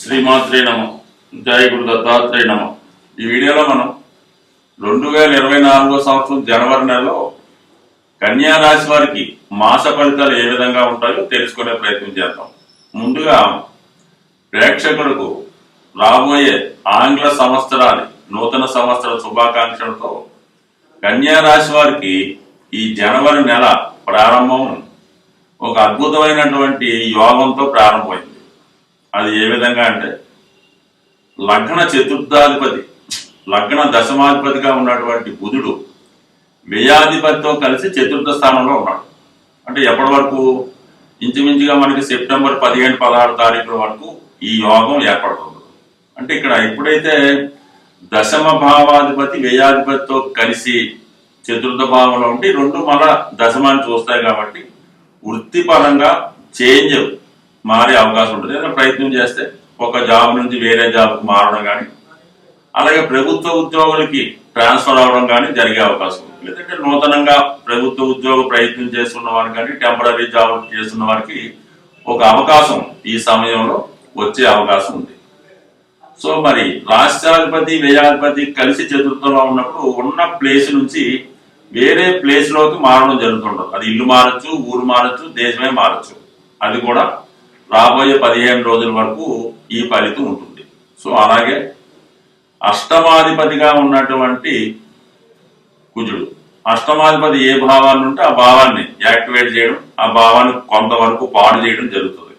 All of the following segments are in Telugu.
శ్రీమాత్రే నమ. జయ గురు దత్తాత్రేయ నమ. ఈ వీడియోలో మనం రెండు వేల ఇరవై నాలుగో సంవత్సరం జనవరి నెలలో కన్యా రాశి వారికి మాస ఫలితాలు ఏ విధంగా ఉంటాయో తెలుసుకునే ప్రయత్నం చేద్దాం. ముందుగా ప్రేక్షకులకు రాబోయే ఆంగ్ల సంవత్సరాన్ని నూతన సంవత్సర శుభాకాంక్షలతో కన్యా రాశి వారికి ఈ జనవరి నెల ప్రారంభం. ఒక అద్భుతమైనటువంటి యోగంతో ప్రారంభమైంది. అది ఏ విధంగా అంటే లగ్న చతుర్థాధిపతి లగ్న దశమాధిపతిగా ఉన్నటువంటి బుధుడు వ్యయాధిపతితో కలిసి చతుర్థ స్థానంలో ఉన్నాడు. అంటే ఎప్పటి వరకు? ఇంచుమించుగా మనకి సెప్టెంబర్ పదిహేను పదహారు తారీఖుల వరకు ఈ యోగం ఏర్పడుతుంది. అంటే ఇక్కడ ఎప్పుడైతే దశమ భావాధిపతి వ్యయాధిపతితో కలిసి చతుర్థ భావంలో ఉండి రెండు మళ్ళా దశమాన్ని చూస్తాయి కాబట్టి వృత్తిపరంగా చేంజ్ మారే అవకాశం ఉంటుంది. ఏదైనా ప్రయత్నం చేస్తే ఒక జాబ్ నుంచి వేరే జాబ్కి మారడం కానీ అలాగే ప్రభుత్వ ఉద్యోగులకి ట్రాన్స్ఫర్ అవడం కానీ జరిగే అవకాశం ఉంది లేదంటే నూతనంగా ప్రభుత్వ ఉద్యోగ ప్రయత్నం చేస్తున్న వారికి కానీ టెంపరీ జాబ్ చేస్తున్న వారికి ఒక అవకాశం ఈ సమయంలో వచ్చే అవకాశం ఉంది. సో మరి రాష్ట్రాధిపతి వ్యయాధిపతి కలిసి చతుర్థంలో ఉన్నప్పుడు ఉన్న ప్లేస్ నుంచి వేరే ప్లేస్లోకి మారడం జరుగుతుండదు అది ఇల్లు మారచ్చు ఊరు మారచ్చు దేశమే మారచ్చు. అది కూడా రాబోయే పదిహేను రోజుల వరకు ఈ ఫలితం ఉంటుంది. సో అలాగే అష్టమాధిపతిగా ఉన్నటువంటి కుజుడు అష్టమాధిపతి ఏ భావాన్ని ఉంటే ఆ భావాన్ని యాక్టివేట్ చేయడం ఆ భావాన్ని కొంతవరకు పాడు చేయడం జరుగుతుంది.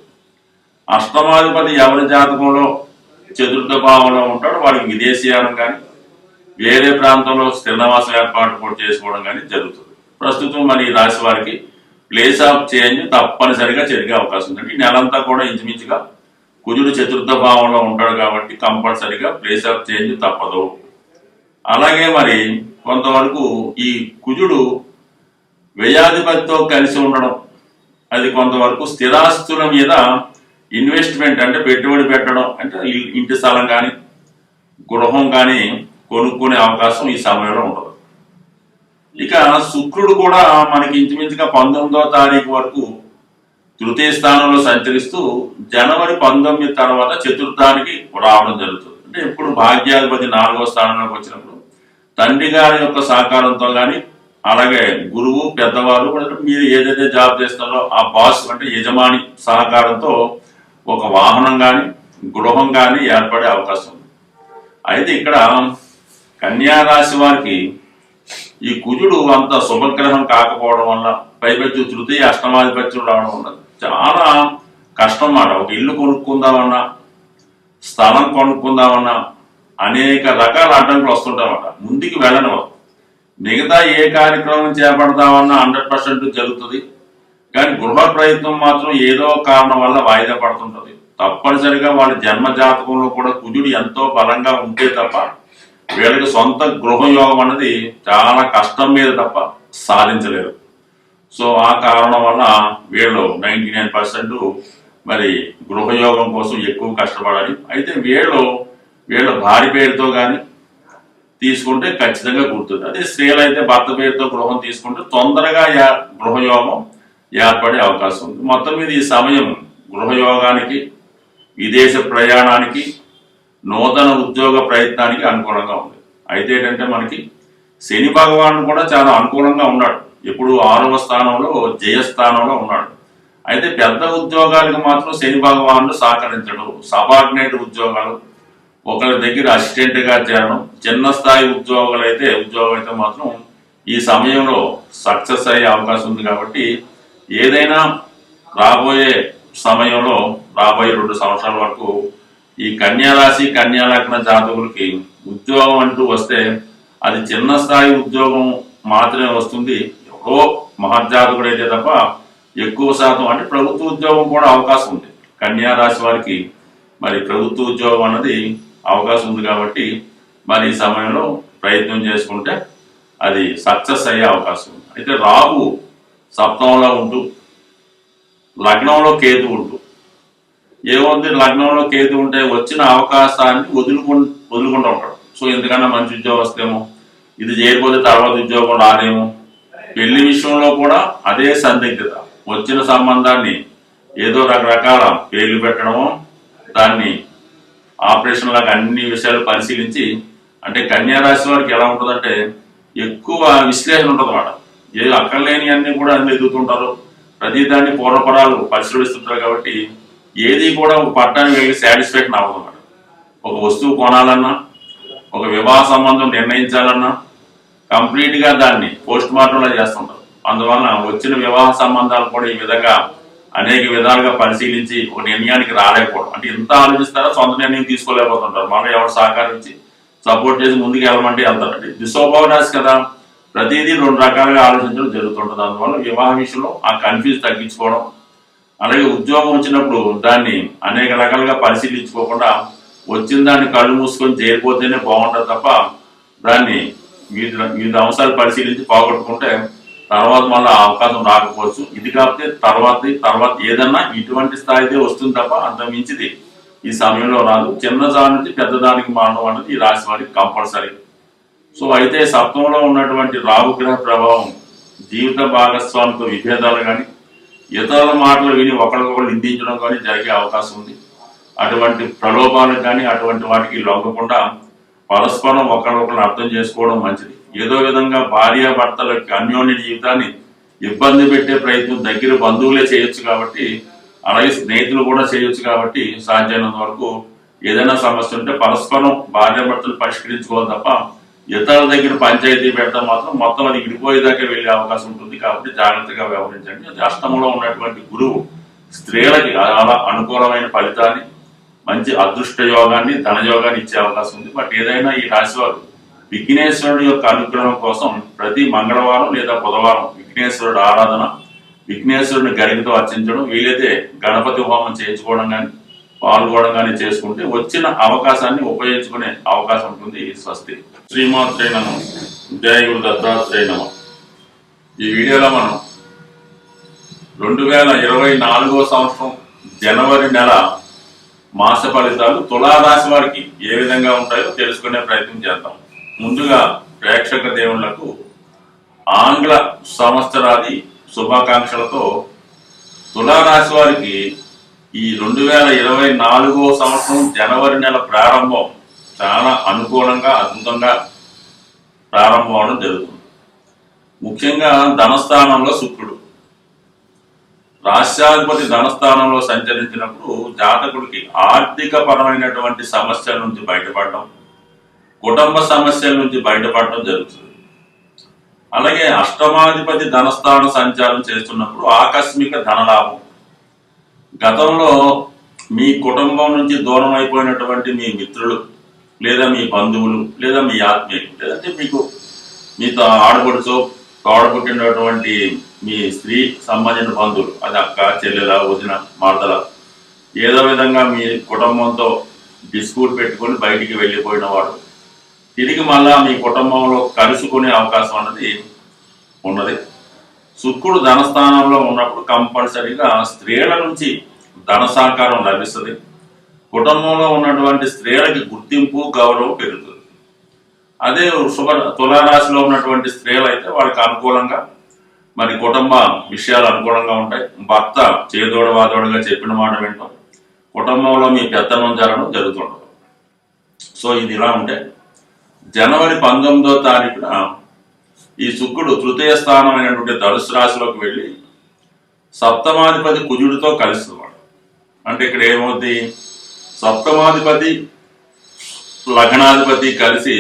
అష్టమాధిపతి ఎవరి జాతకంలో చతుర్థ భావంలో ఉంటాడో వాడికి విదేశీయానం కానీ వేరే ప్రాంతంలో స్థిరనివాసం ఏర్పాటు కూడా చేసుకోవడం కానీ జరుగుతుంది. ప్రస్తుతం మరి ఈ రాశి వారికి ప్లేస్ ఆఫ్ చేంజ్ తప్పనిసరిగా జరిగే అవకాశం ఉంది. నెలంతా కూడా ఇంచుమించుగా కుజుడు చతుర్థ భావంలో ఉంటాడు కాబట్టి కంపల్సరిగా ప్లేస్ ఆఫ్ చేంజ్ తప్పదు. అలాగే మరి కొంతవరకు ఈ కుజుడు వ్యయాధిపతితో కలిసి ఉండడం అది కొంతవరకు స్థిరాస్తుల మీద ఇన్వెస్ట్మెంట్ అంటే పెట్టుబడి పెట్టడం అంటే ఇంటి స్థలం కానీ గృహం కానీ కొనుక్కునే అవకాశం ఈ సమయంలో ఉండదు ఇక శుక్రుడు కూడా మనకి ఇంచుమించుగా పంతొమ్మిదో తారీఖు వరకు తృతీయ స్థానంలో సంచరిస్తూ జనవరి పంతొమ్మిది తర్వాత చతుర్థానికి రావడం జరుగుతుంది. అంటే ఇప్పుడు భాగ్యాధిపతి నాలుగో స్థానంలోకి వచ్చినప్పుడు తండ్రి గారి యొక్క సహకారంతో కానీ అలాగే గురువు పెద్దవారు మీరు ఏదైతే జాబ్ చేస్తున్నారో ఆ బాస్ అంటే యజమాని సహకారంతో ఒక వాహనం కానీ గృహం కానీ ఏర్పడే అవకాశం ఉంది. అయితే ఇక్కడ కన్యా రాశి వారికి ఈ కుజుడు అంత శుభగ్రహం కాకపోవడం వల్ల పైపెచ్చు తృతీయ అష్టమాధిపత్యం రావడం వల్ల చాలా కష్టం మాట ఒక ఇల్లు కొనుక్కుందామన్నా స్థలం కొనుక్కుందామన్నా అనేక రకాల అడ్డంకులు వస్తుంటామట ముందుకు వెళ్ళను మిగతా ఏ కార్యక్రమం చేపడదామన్నా హండ్రెడ్ పర్సెంట్ జరుగుతుంది. కానీ గృహ ప్రయత్నం మాత్రం ఏదో కారణం వల్ల వాయిదా పడుతుంటుంది. తప్పనిసరిగా వాళ్ళ జన్మ జాతకంలో కూడా కుజుడు ఎంతో బలంగా ఉంటే తప్ప వీళ్ళకి సొంత గృహయోగం అన్నది చాలా కష్టం మీద తప్ప సాధించలేరు. సో ఆ కారణం వల్ల వీళ్ళు నైంటీ నైన్ పర్సెంట్ మరి గృహయోగం కోసం ఎక్కువ కష్టపడాలి. అయితే వీళ్ళు వీళ్ళ భార్య పేరుతో కానీ తీసుకుంటే ఖచ్చితంగా గుర్తుంది. అదే స్త్రీలు అయితే భర్త పేరుతో గృహం తీసుకుంటే తొందరగా గృహయోగం ఏర్పడే అవకాశం ఉంది. మొత్తం మీద ఈ సమయం గృహయోగానికి విదేశ ప్రయాణానికి నూతన ఉద్యోగ ప్రయత్నానికి అనుకూలంగా ఉంది. అయితే ఏంటంటే మనకి శని భగవాను కూడా చాలా అనుకూలంగా ఉన్నాడు. ఎప్పుడు ఆరవ స్థానంలో జయస్థానంలో ఉన్నాడు. అయితే పెద్ద ఉద్యోగాలకు మాత్రం శని భగవానుడు సహకరించడు. సబార్డినేట్ ఉద్యోగాలు ఒకరి దగ్గర అసిస్టెంట్గా చేరడం చిన్న స్థాయి ఉద్యోగాలు అయితే ఉద్యోగం అయితే మాత్రం ఈ సమయంలో సక్సెస్ అయ్యే అవకాశం ఉంది కాబట్టి ఏదైనా రాబోయే సమయంలో రాబోయే రెండు సంవత్సరాల వరకు ఈ కన్యారాశి కన్యాలగ్న కన్యా జాతకులకి ఉద్యోగం అంటూ వస్తే అది చిన్న స్థాయి ఉద్యోగం మాత్రమే వస్తుంది. ఎవరో మహర్జాతకుడు తప్ప ఎక్కువ శాతం అంటే ప్రభుత్వ ఉద్యోగం కూడా అవకాశం ఉంది. కన్యారాశి వారికి మరి ప్రభుత్వ ఉద్యోగం అన్నది అవకాశం ఉంది కాబట్టి మరి ఈ సమయంలో ప్రయత్నం చేసుకుంటే అది సక్సెస్ అయ్యే అవకాశం ఉంది. అయితే రాహు సప్తంలో ఉంటూ లగ్నంలో కేతు ఉంటూ ఏముంది? లగ్నంలో కేతు ఉంటే వచ్చిన అవకాశాన్ని వదులుకు వదులుకుంటూ ఉంటాడు. సో ఎందుకన్నా మంచి ఉద్యోగం వస్తేమో ఇది చేయకపోతే తర్వాత ఉద్యోగం రానేమో పెళ్ళి విషయంలో కూడా అదే సందిగ్ధత. వచ్చిన సంబంధాన్ని ఏదో రకరకాల పేర్లు పెట్టడము దాన్ని ఆపరేషన్ లాగా అన్ని విషయాలు పరిశీలించి అంటే కన్యారాశి వారికి ఎలా ఉంటుందంటే ఎక్కువ విశ్లేషణ ఉంటుంది అన్నమాట ఏ అక్కర్లేని అన్ని కూడా అన్ని ఎదుగుతుంటారు? ప్రతి దాన్ని పూర్వపరాలు పరిశీలిస్తుంటారు కాబట్టి ఏది కూడా ఒక పట్టానికి వెళ్ళి సాటిస్ఫాక్షన్ అవ్వదు అన్నమాట ఒక వస్తువు కొనాలన్నా ఒక వివాహ సంబంధం నిర్ణయించాలన్నా కంప్లీట్గా దాన్ని పోస్ట్ మార్టంలో చేస్తుంటారు. అందువలన వచ్చిన వివాహ సంబంధాలు కూడా ఈ విధంగా అనేక విధాలుగా పరిశీలించి ఒక నిర్ణయానికి రాలేకపోవడం. అంటే ఎంత ఆలోచిస్తారో సొంత నిర్ణయం తీసుకోలేకపోతుంటారు. మనం ఎవరు సహకరించి సపోర్ట్ చేసి ముందుకు వెళ్ళమంటే వెళ్తారండి దుస్వభావ రాశి కదా. ప్రతిదీ రెండు రకాలుగా ఆలోచించడం జరుగుతుంటుంది. అందువల్ల వివాహ విషయంలో ఆ కన్ఫ్యూజ్ తగ్గించుకోవడం అలాగే ఉద్యోగం వచ్చినప్పుడు దాన్ని అనేక రకాలుగా పరిశీలించుకోకుండా వచ్చిన దాన్ని కళ్ళు మూసుకొని చేరిపోతేనే బాగుంటుంది తప్ప దాన్ని వివిధ వివిధ అంశాలు పరిశీలించి పోగొట్టుకుంటే తర్వాత మళ్ళీ అవకాశం రాకపోవచ్చు. ఇది కాకపోతే తర్వాత తర్వాత ఏదన్నా ఇటువంటి స్థాయితే వస్తుంది తప్ప అంత మించిది ఈ సమయంలో రాదు. చిన్నదాని నుంచి పెద్దదానికి మారడం అనేది ఈ రాశి వారికి కంపల్సరీ. సో అయితే సప్తంలో ఉన్నటువంటి రాహుగ్రహ ప్రభావం జీవిత భాగస్వామితో విభేదాలు కానీ ఇతరుల మాటలు విని ఒకరికొకరు నిందించడం కానీ జరిగే అవకాశం ఉంది. అటువంటి ప్రలోభాలకు కానీ అటువంటి వాటికి లొంగకుండా పరస్పరం ఒకరికొకరు అర్థం చేసుకోవడం మంచిది. ఏదో విధంగా భార్యాభర్తలకి అన్యోన్య జీవితాన్ని ఇబ్బంది పెట్టే ప్రయత్నం దగ్గర బంధువులే చేయొచ్చు కాబట్టి అలాగే స్నేహితులు కూడా చేయొచ్చు కాబట్టి సాధ్యమైనంత వరకు ఏదైనా సమస్య ఉంటే పరస్పరం భార్యాభర్తలు పరిష్కరించుకోవాలి తప్ప ఇతరుల దగ్గర పంచాయతీ పెడతాం మాత్రం మొత్తం అది ఇడిపోయేదాకా వెళ్ళే అవకాశం ఉంటుంది కాబట్టి జాగ్రత్తగా వ్యవహరించండి. అది అష్టంలో ఉన్నటువంటి గురువు స్త్రీలకి అలా అనుకూలమైన ఫలితాన్ని మంచి అదృష్ట యోగాన్ని ధనయోగాన్ని ఇచ్చే అవకాశం ఉంది. బట్ ఏదైనా ఈ రాశివారు విఘ్నేశ్వరుడు యొక్క అనుగ్రహం కోసం ప్రతి మంగళవారం లేదా బుధవారం విఘ్నేశ్వరుడు ఆరాధన విఘ్నేశ్వరుని గరికతో అర్చించడం వీలైతే గణపతి హోమం చేయించుకోవడం కానీ పాల్గొనడం కానీ చేసుకుంటే వచ్చిన అవకాశాన్ని ఉపయోగించుకునే అవకాశం ఉంటుంది స్వస్తి. శ్రీమాత్రే నమ జయ గురు దత్తాత్రేయ నమ ఈ వీడియోలో మనం రెండు వేల ఇరవై నాలుగో సంవత్సరం జనవరి నెల మాస ఫలితాలు తులారాశి వారికి ఏ విధంగా ఉంటాయో తెలుసుకునే ప్రయత్నం చేద్దాం. ముందుగా ప్రేక్షక దేవుళ్ళకు ఆంగ్ల సంవత్సరాది శుభాకాంక్షలతో తులారాశి వారికి ఈ రెండు వేల ఇరవై నాలుగో సంవత్సరం జనవరి నెల ప్రారంభం చాలా అనుకూలంగా అద్భుతంగా ప్రారంభం అవడం జరుగుతుంది. ముఖ్యంగా ధనస్థానంలో శుక్రుడు. రాష్ట్రాధిపతి ధనస్థానంలో సంచరించినప్పుడు జాతకుడికి ఆర్థిక పరమైనటువంటి సమస్యల నుంచి బయటపడడం కుటుంబ సమస్యల నుంచి బయటపడడం జరుగుతుంది. అలాగే అష్టమాధిపతి ధనస్థాన సంచారం చేస్తున్నప్పుడు ఆకస్మిక ధనలాభం గతంలో మీ కుటుంబం నుంచి దూరం అయిపోయినటువంటి మీ మిత్రులు లేదా మీ బంధువులు లేదా మీ ఆత్మీయులు లేదంటే మీకు మీతో ఆడబడుచో తోడబుట్టినటువంటి మీ స్త్రీ సంబంధించిన బంధువులు అది అక్క చెల్లెల వదిన మరదల ఏదో విధంగా మీ కుటుంబంతో డిస్కూట్ పెట్టుకొని బయటికి వెళ్ళిపోయిన వాడు తిరిగి మళ్ళా మీ కుటుంబంలో కలుసుకునే అవకాశం అన్నది ఉన్నది. శుక్రుడు ధనస్థానంలో ఉన్నప్పుడు కంపల్సరీగా స్త్రీల నుంచి ధన సహకారం లభిస్తుంది. కుటుంబంలో ఉన్నటువంటి స్త్రీలకి గుర్తింపు గౌరవం పెరుగుతుంది. అదే శుభ తులారాశిలో ఉన్నటువంటి స్త్రీలు అయితే వాళ్ళకి అనుకూలంగా మరి కుటుంబ విషయాలు అనుకూలంగా ఉంటాయి. భర్త చేదోడ వాదోడుగా చెప్పిన మాట వింటాం. కుటుంబంలో మీ పెత్తనం జరగడం జరుగుతుంటుంది. సో ఇది ఇలా ఉంటే జనవరి పంతొమ్మిదో తారీఖున ఈ శుక్రుడు తృతీయ స్థానమైనటువంటి ధనుసు రాశిలోకి వెళ్ళి సప్తమాధిపతి కుజుడితో కలుస్తున్నాడు అంటే ఇక్కడ ఏమవుద్ది? సప్తమాధిపతి లగ్నాధిపతి కలిసి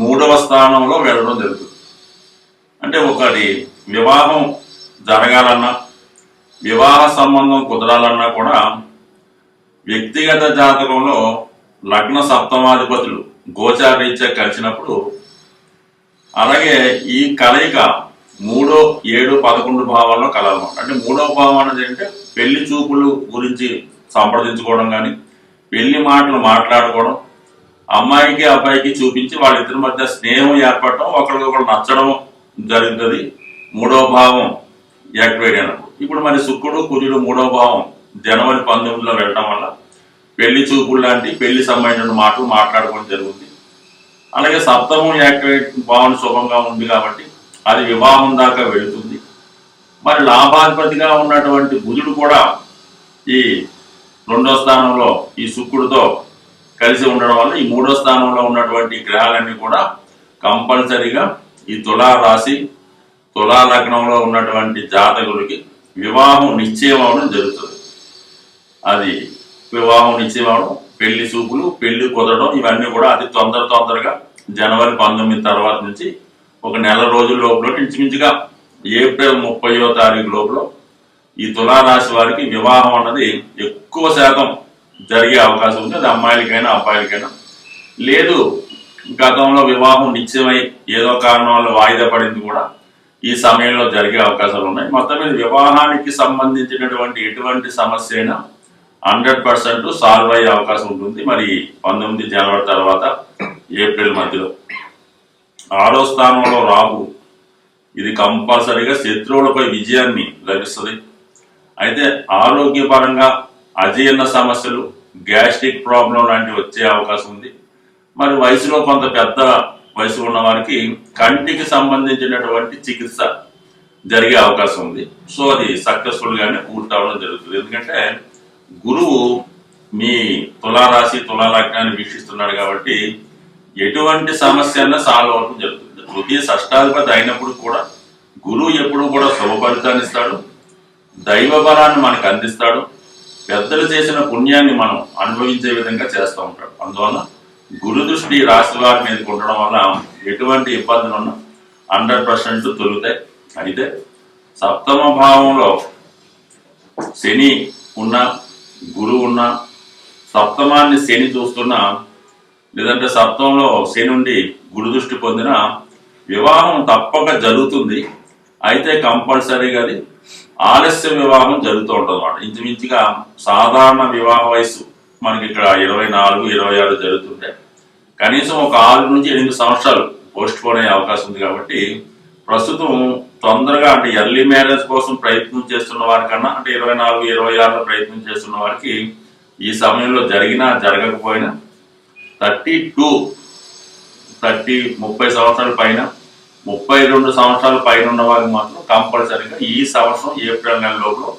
మూడవ స్థానంలో వెళ్ళడం జరుగుతుంది. అంటే ఒకటి వివాహం జరగాలన్నా వివాహ సంబంధం కుదరాలన్నా కూడా వ్యక్తిగత జాతకంలో లగ్న సప్తమాధిపతులు గోచారీత్యా కలిసినప్పుడు అలాగే ఈ కలయిక మూడో ఏడు పదకొండు భావాల్లో కలవమాట అంటే మూడో భావం అనేది ఏంటంటే పెళ్ళి చూపులు గురించి సంప్రదించుకోవడం కానీ పెళ్ళి మాటలు మాట్లాడుకోవడం అమ్మాయికి అబ్బాయికి చూపించి వాళ్ళిద్దరి మధ్య స్నేహం ఏర్పడటం ఒకరికొకరు నచ్చడం జరుగుతుంది. మూడో భావం యాక్టివేట్ అయినప్పుడు. ఇప్పుడు మరి శుక్రుడు కుజుడు మూడో భావం జనవరి పంతొమ్మిదిలో వెళ్ళడం వల్ల పెళ్ళి చూపులు లాంటి పెళ్ళి సంబంధించిన మాటలు మాట్లాడుకోవడం జరుగుతుంది. అలాగే సప్తమం యాక్టివేట్ భావన శుభంగా ఉంది కాబట్టి అది వివాహం దాకా వెళుతుంది. మరి లాభాధిపతిగా ఉన్నటువంటి బుధుడు కూడా ఈ రెండో స్థానంలో ఈ శుక్రుడితో కలిసి ఉండడం వల్ల ఈ మూడో స్థానంలో ఉన్నటువంటి గ్రహాలన్నీ కూడా కంపల్సరీగా ఈ తులా రాశి తులా లగ్నంలో ఉన్నటువంటి జాతకులకి వివాహం నిశ్చయం అవడం జరుగుతుంది. అది వివాహం నిశ్చయం అవడం పెళ్ళి చూపులు పెళ్ళి కుదరడం ఇవన్నీ కూడా అతి తొందర తొందరగా జనవరి పంతొమ్మిది తర్వాత నుంచి ఒక నెల రోజుల లోపల ఇంచుమించుగా ఏప్రిల్ ముప్పయో తారీఖు లోపల ఈ తులారాశి వారికి వివాహం అన్నది ఎక్కువ శాతం జరిగే అవకాశం ఉంది. అది అమ్మాయిలకైనా అబ్బాయిలకైనా. లేదు గతంలో వివాహం నిశ్చయమై ఏదో కారణం వల్ల వాయిదా పడింది కూడా ఈ సమయంలో జరిగే అవకాశాలు ఉన్నాయి. మొత్తం మీద వివాహానికి సంబంధించినటువంటి ఎటువంటి సమస్య అయినా హండ్రెడ్ పర్సెంట్ సాల్వ్ అయ్యే అవకాశం ఉంటుంది. మరి పంతొమ్మిది జనవరి తర్వాత ఏప్రిల్ మధ్యలో. ఆరో స్థానంలో రాహు. ఇది కంపల్సరీగా శత్రువులపై విజయాన్ని లభిస్తుంది. అయితే ఆరోగ్యపరంగా అజీర్ణ సమస్యలు గ్యాస్ట్రిక్ ప్రాబ్లం లాంటివి వచ్చే అవకాశం ఉంది. మరి వయసులో కొంత పెద్ద వయసు ఉన్న వారికి కంటికి సంబంధించినటువంటి చికిత్స జరిగే అవకాశం ఉంది. సో అది సక్సెస్ఫుల్గానే పూర్తవడం పూర్తి అవడం జరుగుతుంది. ఎందుకంటే గురువు మీ తులారాశి తులాలగ్నాన్ని వీక్షిస్తున్నాడు కాబట్టి ఎటువంటి సమస్య సాల్వ్ అవడం జరుగుతుంది. తృతీయ షష్టాధిపతి అయినప్పుడు కూడా గురువు ఎప్పుడు కూడా శుభ ఫలితాన్ని ఇస్తాడు దైవ బలాన్ని మనకు అందిస్తాడు పెద్దలు చేసిన పుణ్యాన్ని మనం అనుభవించే విధంగా చేస్తూ ఉంటాడు. అందువల్ల గురు దృష్టి రాశి వారి మీద ఉండడం వల్ల ఎటువంటి ఇబ్బందులు ఉన్నా హండ్రెడ్ పర్సెంట్ తొలుగుతాయి అయితే సప్తమ భావంలో శని ఉన్న గురువు ఉన్న సప్తమాన్ని శని చూస్తున్నా లేదంటే సప్తంలో శని గురుదృష్టి దృష్టి పొందిన వివాహం తప్పక జరుగుతుంది. అయితే కంపల్సరీగా అది ఆలస్య వివాహం జరుగుతూ ఉంటుంది అన్నమాట. ఇంచుమించుగా సాధారణ వివాహ వయసు మనకి ఇక్కడ ఇరవై నాలుగు ఇరవై ఆరు జరుగుతుంటే కనీసం ఒక ఆరు నుంచి ఎనిమిది సంవత్సరాలు పోస్ట్ పోన్ అయ్యే అవకాశం ఉంది కాబట్టి ప్రస్తుతం తొందరగా అంటే ఎర్లీ మ్యారేజ్ కోసం ప్రయత్నం చేస్తున్న వారికన్నా అంటే ఇరవై నాలుగు ఇరవై ఆరులో ప్రయత్నం చేస్తున్న వారికి ఈ సమయంలో జరిగినా జరగకపోయినా థర్టీ టూ థర్టీ ముప్పై సంవత్సరాల పైన ముప్పై రెండు సంవత్సరాల పైన ఉన్న వారికి మాత్రం కంపల్సరీగా ఈ సంవత్సరం ఏప్రిల్ నెల లోపల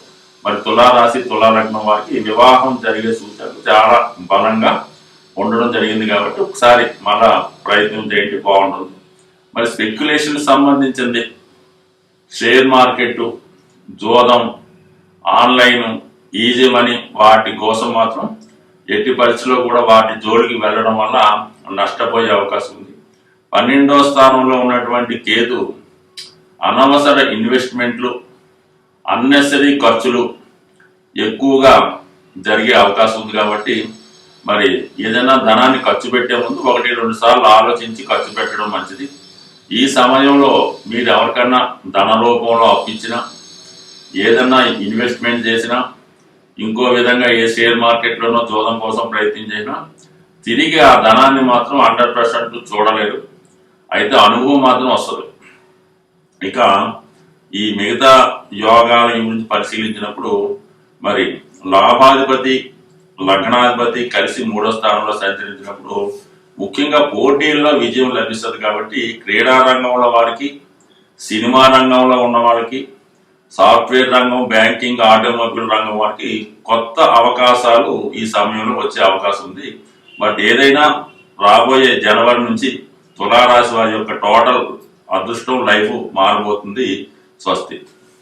మరి తులారాశి తులాలగ్నం వారికి వివాహం జరిగే సూచనలు చాలా బలంగా ఉండడం జరిగింది కాబట్టి ఒకసారి మళ్ళా ప్రయత్నం చేయండి బాగుంటుంది. మరి స్పెక్యులేషన్ సంబంధించింది. షేర్ మార్కెట్ జోదం ఆన్లైన్ ఈజీ మనీ వాటి కోసం మాత్రం ఎట్టి పరిస్థితుల్లో కూడా వాటి జోలికి వెళ్ళడం వల్ల నష్టపోయే అవకాశం ఉంది. పన్నెండో స్థానంలో ఉన్నటువంటి కేతు అనవసర ఇన్వెస్ట్మెంట్లు అన్నెసరీ ఖర్చులు ఎక్కువగా జరిగే అవకాశం ఉంది కాబట్టి మరి ఏదైనా ధనాన్ని ఖర్చు పెట్టే ముందు ఒకటి రెండు సార్లు ఆలోచించి ఖర్చు పెట్టడం మంచిది. ఈ సమయంలో మీరు ఎవరికన్నా ధన రూపంలో అప్పించినా ఏదన్నా ఇన్వెస్ట్మెంట్ చేసినా ఇంకో విధంగా ఏ షేర్ మార్కెట్లోనో చూడడం కోసం ప్రయత్నం చేసినా తిరిగి ఆ ధనాన్ని మాత్రం హండ్రెడ్ పర్సెంట్ చూడలేరు అయితే అనుభవం మాత్రం వస్తుంది. ఇక ఈ మిగతా యోగాల గురించి పరిశీలించినప్పుడు మరి లాభాధిపతి లగ్నాధిపతి కలిసి మూడో స్థానంలో సంచరించినప్పుడు ముఖ్యంగా పోటీల్లో విజయం లభిస్తుంది కాబట్టి క్రీడా రంగంలో వారికి సినిమా రంగంలో ఉన్న వాళ్ళకి సాఫ్ట్వేర్ రంగం బ్యాంకింగ్ ఆటోమొబైల్ రంగం వారికి కొత్త అవకాశాలు ఈ సమయంలో వచ్చే అవకాశం ఉంది. బట్ ఏదైనా రాబోయే జనవరి నుంచి తులారాశి వారి యొక్క టోటల్ అదృష్టం లైఫ్ మారబోతుంది. స్వస్తి.